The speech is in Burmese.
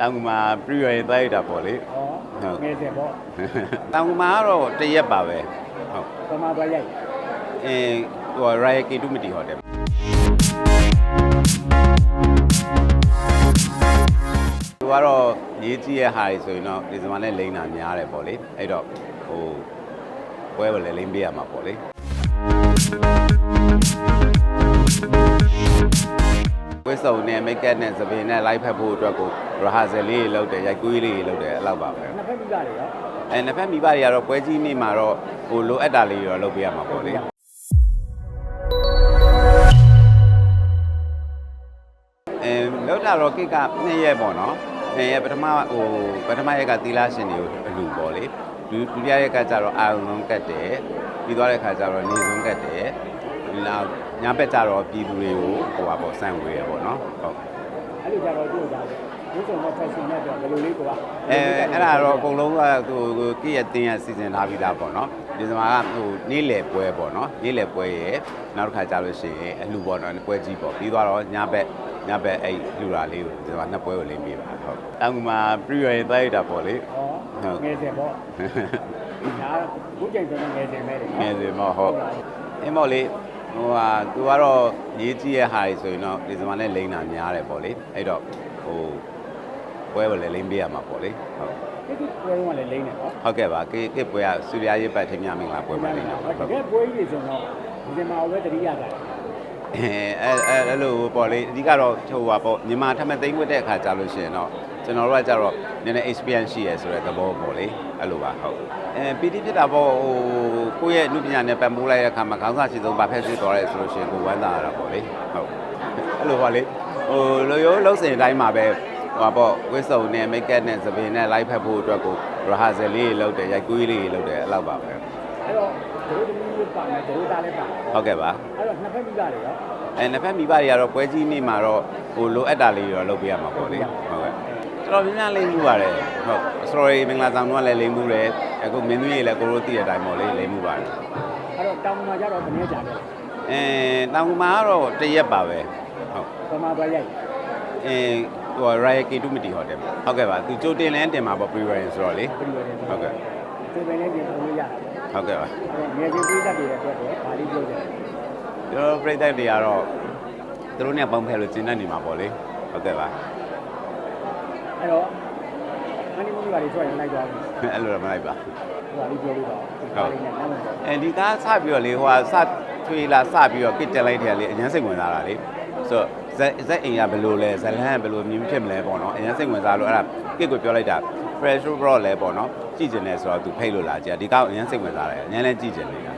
တောင်ကူမှာပြည့်ရရင်သွားရတာပေါ့လေဟောငယ်စဉ်ပေါ့တောင်ကူမှာကတော့တရက်ပါပဲဟုတ်ပမာသွားရိုက်အဲဟို Royal K2 Miti Hotel သူကတော့ရေးကြည့်ရဲ့ဟာတွေဆိုရင်တော့ဒီစမနဲ့လိမ့်တာများတယ်ပေါ့လေအဲ့တော့ဟိုပွဲပဲလေလိမ့်ပေးရမှာပေါ့လေ ဝစ်စုံနဲ့မိတ်ကပ်နဲ့သပင်နဲ့လိုက်ဖက်ဖို့အတွက်ကိုရဟာဇယ်လေးတွေလုပ်တယ်ရိုက်ကူးလေးတွေလုပ်တယ်အဲ့လောက်ပါပဲနှစ်ဖက်မိသားတွေရောအဲနှစ်ဖက်မိဘတွေကတော့ပွဲကြီးနေ့မှာတော့ဟိုလိုအပ်တာလေးတွေတော့လုပ်ပေးရမှာပေါ့လေအဲလောက်တာတော့ကိတ်က2ရက်ပေါ့နော်2ရက်ပထမဟိုပထမရက်ကသီလရှင်တွေကိုအလူပေါ့လေဒုဒုတိယရက်ကကျတော့အာရုံလုံးကတ်တယ်ပြီးသွားတဲ့ခါကျတော့နေဆုံးကတ်တယ် ဒီနောက်ညဘက်ကျတော့ပြည်သူတွေကိုဟိုပါပေါ့စံဝေးရပေါ့နော်ဟုတ်အဲ့လိုကြတော့သူ့ကြောင့်ဒီဆိုတော့ fashion နဲ့တော့ဘယ်လိုလေးကွာအဲအဲ့ဒါတော့အကုန်လုံးကဟိုဟိုကိရတင်ရစီစဉ်ထားပြီးသားပေါ့နော်ဒီစမှာကဟိုနေ့လယ်ပွဲပေါ့နော်နေ့လယ်ပွဲရဲ့နောက်တစ်ခါကြာလို့ရှိရင်အလှပေါ့နော်ပွဲကြီးပေါ့ပြီးသွားတော့ညဘက်ညဘက်အဲ့လှူတာလေးကိုဒီစမှာနှစ်ပွဲကိုလေးမိပါဟုတ်တောင်ကူမှာပြည့်ရရင်သွားရတာပေါ့လေဟောငယ်စဉ်ပေါ့ဒါခုချိန်ဆိုတော့ငယ်စဉ်ပဲလေငယ်စဉ်တော့ဟုတ်အင်းမော်လေး ဟိုဟာသူကတော့ရေးကြည့်ရဲ့ဟာတွေဆိုရင်တော့ဒီစမှာနဲ့လိမ့်တာများတယ်ပေါ့လေအဲ့တော့ဟိုပွဲပဲလေလိမ့်ပေးရမှာပေါ့လေဟုတ်ဒီဒီပွဲကလည်းလိမ့်နေတော့ဟုတ်ကဲ့ပါကေကေပွဲကစူရရေးပတ်ထင်းမြမင်္ဂလာပွဲမှာလိမ့်တာပါဟုတ်တကယ်ပွဲကြီးတွေဆိုတော့ဒီဇင်ဘာပဲတတိယတာအဲအဲအဲ့လိုပေါ့လေအဓိကတော့ဟိုပါပေါ့မြန်မာထမသိမ့်ဝတ်တဲ့အခါကြာလို့ရှိရင်တော့ ကျွန်တော်တို့ကကြတော့နည်းနည်း experience ရှိရဆိုတဲ့သဘောပေါ့လေအဲ့လိုပါဟုတ်အဲပီတိဖြစ်တာပေါ့ဟိုကိုယ့်ရဲ့အမှုပညာနဲ့ပတ်မိုးလိုက်တဲ့အခါမှာခေါင်းစားရှိဆုံးဘာဖက်စစ်သွားရဲဆိုလို့ရှိရင်ကိုဝမ်းသာရတာပေါ့လေဟုတ်အဲ့လိုပါလေဟိုလိုရိုးလုံးစင်အတိုင်းမှာပဲဟိုပါပေါ့ဝစ်စုံနဲ့မိတ်ကပ်နဲ့သပင်နဲ့လိုက်ဖက်ဖို့အတွက်ကိုရဟာဇယ်လေးတွေလုပ်တယ်ရိုက်ကူးလေးတွေလုပ်တယ်အဲ့လောက်ပါပဲအဲ့တော့တို့သမီးလေးပါမယ်တို့သားလေးပါဟုတ်ကဲ့ပါအဲ့တော့နှစ်ဖက်မိသားတွေရောအဲနှစ်ဖက်မိဘတွေကတော့ပွဲကြီးနေ့မှာတော့ဟိုလိုအပ်တာလေးတွေတော့လုပ်ပေးရမှာပေါ့လေဟုတ်ကဲ့ တော်တော်များများလိမ့်မှုပါတယ်ဟုတ် sorry မင်္ဂလာဆောင်တော့လည်းလိမ့်မှုတယ်အခုမင်းသမီးတွေလည်းကိုရိုသိတဲ့အတိုင်းပေါ့လေလိမ့်မှုပါတယ်အဲ့တော့တောင်မှာကြတော့ဘယ်နည်းကြတယ်အဲတောင်ကူမှာကတော့တရက်ပါပဲဟုတ်ပမာသွားရိုက်အဲဟို Royal K2 Miti Hotel ဟုတ်ကဲ့ပါသူကြိုတင်လဲတင်မှာပေါ့ pre-wedding ဆိုတော့လေပြည့်ရတယ်ဟုတ်ကဲ့ဒီပဲလေးပြင်ပုံလို့ရတယ်ဟုတ်ကဲ့ပါအဲ့တော့ငယ်ချင်းပြေးတတ်တဲ့အတွက်တော့ဒါလေးပြောတယ်ကျွန်တော်ပြိတ္တတွေကတော့သူတို့နဲ့ပေါင်းဖက်လို့ကျင်းတတ်နေမှာပေါ့လေဟုတ်ကဲ့ပါ အဲ့တော့အန်ဒီမူကလေးထွက်ရင်လိုက်သွားပြီအဲ့လိုတော့မလိုက်ပါဟိုလေးပြောလို့တော့ဒီကားလေးနဲ့နားမပေါ်အဲဒီကားစပြီးတော့လေဟိုဟာစထွေလာစပြီးတော့ကစ်တက်လိုက်တယ်လေအရင်စိတ်ဝင်စားတာလေဆိုတော့ဇက်ဇက်အိမ်ကဘယ်လိုလဲဇလန်းကဘယ်လိုမြင်ဖြစ်မလဲပေါ့နော်အရင်စိတ်ဝင်စားလို့အဲ့ဒါကစ်ကိုပြောလိုက်တာ pressure bro လဲပေါ့နော်ကြည့်ကျင်တယ်ဆိုတော့သူဖိတ်လို့လာကြဒီကားကိုအရင်စိတ်ဝင်စားတယ်အရင်လည်းကြည့်ကျင်နေတာဟုတ်